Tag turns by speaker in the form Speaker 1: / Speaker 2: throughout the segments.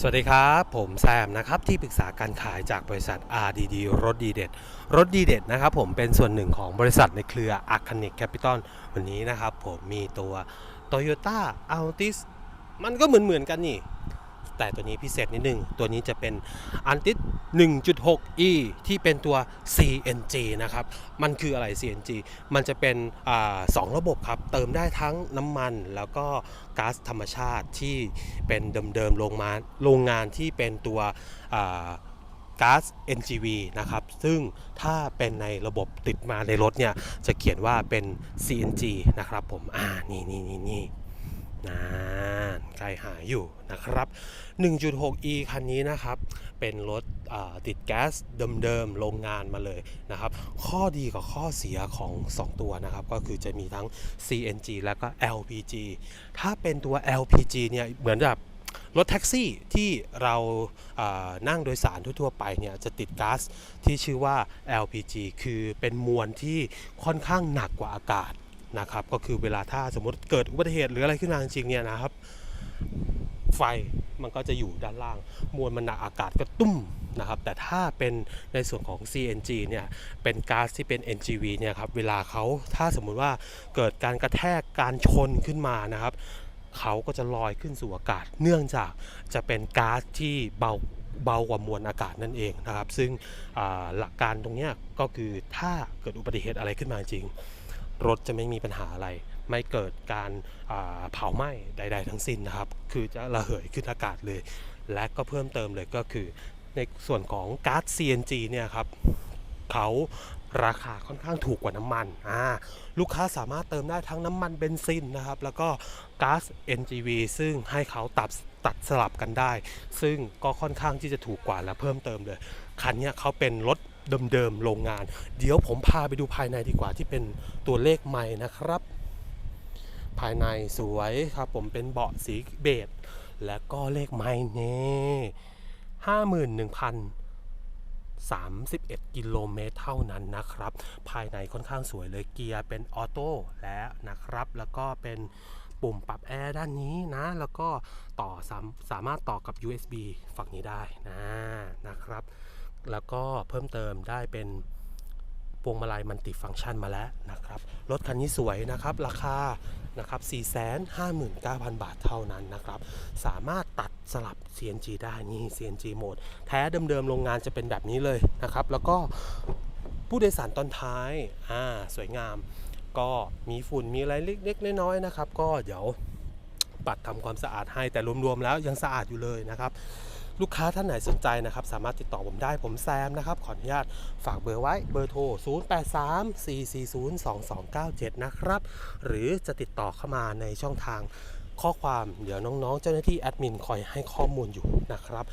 Speaker 1: สวัสดีครับ ผมแซมนะครับที่ปรึกษาการขายจากบริษัท RDD รถดีเด็ดรถดีเด็ดนะครับผมเป็นส่วนหนึ่งของบริษัทในเครือ a r c a n i c Capital วันนี้นะครับผมมีตัว Toyota Altis มันก็เหมือนเหมือนๆกันนี่ แต่ตัวนี้พิเศษนิดนึง ตัวนี้จะเป็น Altis 1.6e ที่เป็นตัว CNG นะครับ มันคืออะไร CNG มันจะเป็นอสองระบบครับ เติมได้ทั้งน้ำมันแล้วก็ก๊าซธรรมชาติที่เป็นเดิมๆโรงมาโรงงานที่เป็นตัวก๊าซ NGV นะครับ ซึ่งถ้าเป็นในระบบติดมาในรถเนี่ย จะเขียนว่าเป็น CNG นะครับผม อ่า นี่นี่นี่นี่ ใกล้หายอยู่นะครับ 1.6e คันนี้นะครับ เป็นรถติดแก๊สเดิมๆโรงงานมาเลยนะครับ ข้อดีกับข้อเสียของ 2 ตัวนะครับ ก็คือจะมีทั้ง CNG และก็ LPG ถ้าเป็นตัว LPG เนี่ยเหมือนแบบรถแท็กซี่ที่เราานั่งโดยสารทั่วๆไปเนี่ยจะติดก๊าซที่ชื่อว่า LPG คือเป็นมวลที่ค่อนข้างหนักกว่าอากาศนะครับ ก็คือเวลาถ้าสมมติเกิดอุบัติเหตุหรืออะไรขึ้นมาจริงเนี่ยนะครับ ไฟมันก็จะอยู่ด้านล่าง มวลมันหนักอากาศก็ตุ้มนะครับ แต่ถ้าเป็นในส่วนของ CNG เนี่ย เป็นก๊าซที่เป็น NGV เนี่ยครับ เวลาเขาถ้าสมมุติว่าเกิดการกระแทกการชนขึ้นมานะครับ เขาก็จะลอยขึ้นสู่อากาศ เนื่องจากจะเป็นก๊าซที่เบาเบากว่ามวลอากาศนั่นเองนะครับ ซึ่งหลักการตรงนี้ก็คือถ้าเกิดอุบัติเหตุอะไรขึ้นมาจริง รถจะไม่มีปัญหาอะไร ไม่เกิดการเผาไหม้ใด ๆ ทั้งสิ้นนะครับ คือจะระเหยขึ้นอากาศเลย และก็เพิ่มเติมเลยก็คือในส่วนของก๊าซ CNG เนี่ยครับเขาราคาค่อนข้างถูกกว่าน้ำมันอ่าลูกค้าสามารถเติมได้ทั้งน้ำมันเบนซินนะครับ แล้วก็ก๊าซ NGV ซึ่งให้เขาตัดตัดสลับกันได้ ซึ่งก็ค่อนข้างที่จะถูกกว่าและเพิ่มเติมเลย คันนี้เขาเป็นรถเดิมๆโรงงาน เดี๋ยวผมพาไปดูภายในดีกว่าที่เป็นตัวเลขใหม่นะครับ ภายในสวยครับผมเป็นเบาะสีเบจและก็เลขไม้เน่ห้าหมื่นหนึ่งพันสามสิบเอ็ดกิโลเมตรเท่านั้นนะครับ ภายในค่อนข้างสวยเลยเกียร์เป็นออโต้แล้วนะครับ แล้วก็เป็นปุ่มปรับแอร์ด้านนี้นะ แล้วก็ต่อสามสามารถต่อกับ USB ฝั่งนี้ได้นะนะครับ แล้วก็เพิ่มเติมได้เป็น วงมาลัยมันติฟังก์ชันมาแล้วนะครับ รถคันนี้สวยนะครับ ราคานะครับ 459,000 บาทเท่านั้นนะครับ สามารถตัดสลับ CNG ได้นี่ CNG โหมด แท้เดิมๆโรงงานจะเป็นแบบนี้เลยนะครับ แล้วก็ผู้โดยสารตอนท้าย อ่า สวยงาม ก็มีฝุ่นมีอะไรเล็กๆน้อยๆนะครับ ก็เดี๋ยว ปัดทำความสะอาดให้แต่รวมๆแล้วยังสะอาดอยู่เลยนะครับ ลูกค้าท่านไหนสนใจนะครับ สามารถติดต่อผมได้ผมแซมนะครับ ขออนุญาตฝากเบอร์ไว้เบอร์โทร 0834402297 นะครับ หรือจะติดต่อเข้ามาในช่องทางข้อความเดี๋ยวน้องๆ เจ้าหน้าที่แอดมินคอยให้ข้อมูลอยู่นะครับ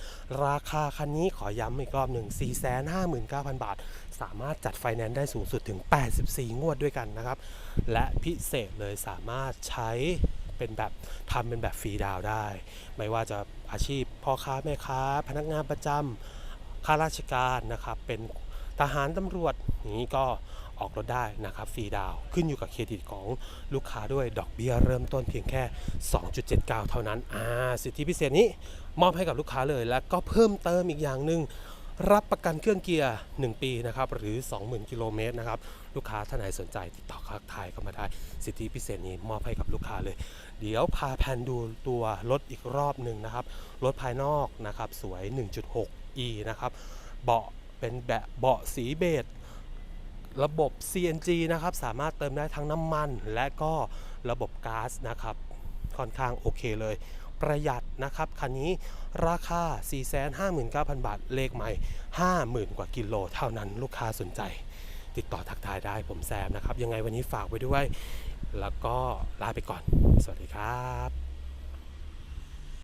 Speaker 1: ราคาคันนี้ขอย้ำอีกรอบหนึ่ง 459,000 บาท สามารถจัดไฟแนนซ์ได้สูงสุดถึง 84 งวดด้วยกันนะครับ และพิเศษเลยสามารถใช้ เป็นแบบทำเป็นแบบฟรีดาวได้ ไม่ว่าจะอาชีพพ่อค้าแม่ค้า พนักงานประจำข้าราชการนะครับ เป็นทหารตำรวจอย่างนี้ก็ออกรถได้นะครับฟรีดาวขึ้นอยู่กับเครดิตของลูกค้าด้วยดอกเบี้ยเริ่มต้นเพียงแค่ 2.79 เท่านั้นอ่าสิทธิพิเศษนี้มอบให้กับลูกค้าเลย และก็เพิ่มเติมอีกอย่างหนึ่ง รับประกันเครื่องเกียร์ 1 ปีนะครับหรือ 20,000 กิโลเมตรนะครับลูกค้าท่านไหนสนใจติดต่อค้าทายเข้ามาได้ สิทธิพิเศษนี้มอบให้กับลูกค้าเลย เดี๋ยวพาแพนดูตัวรถอีกรอบหนึ่งนะครับรถภายนอกนะครับสวย 1.6e นะครับเบาะเป็นแบบเบาะสีเบจระบบ CNG นะครับสามารถเติมได้ทั้งน้ำมัน และก็ระบบก๊าซนะครับค่อนข้างโอเคเลย ประหยัดนะครับคันนี้ราคา 459,000 บาท เลขใหม่ 50,000 กว่ากิโล เท่านั้นลูกค้าสนใจ ติดต่อทักทายได้ผมแซมนะครับ ยังไงวันนี้ฝากไว้ด้วย แล้วก็ลาไปก่อน สวัสดีครับ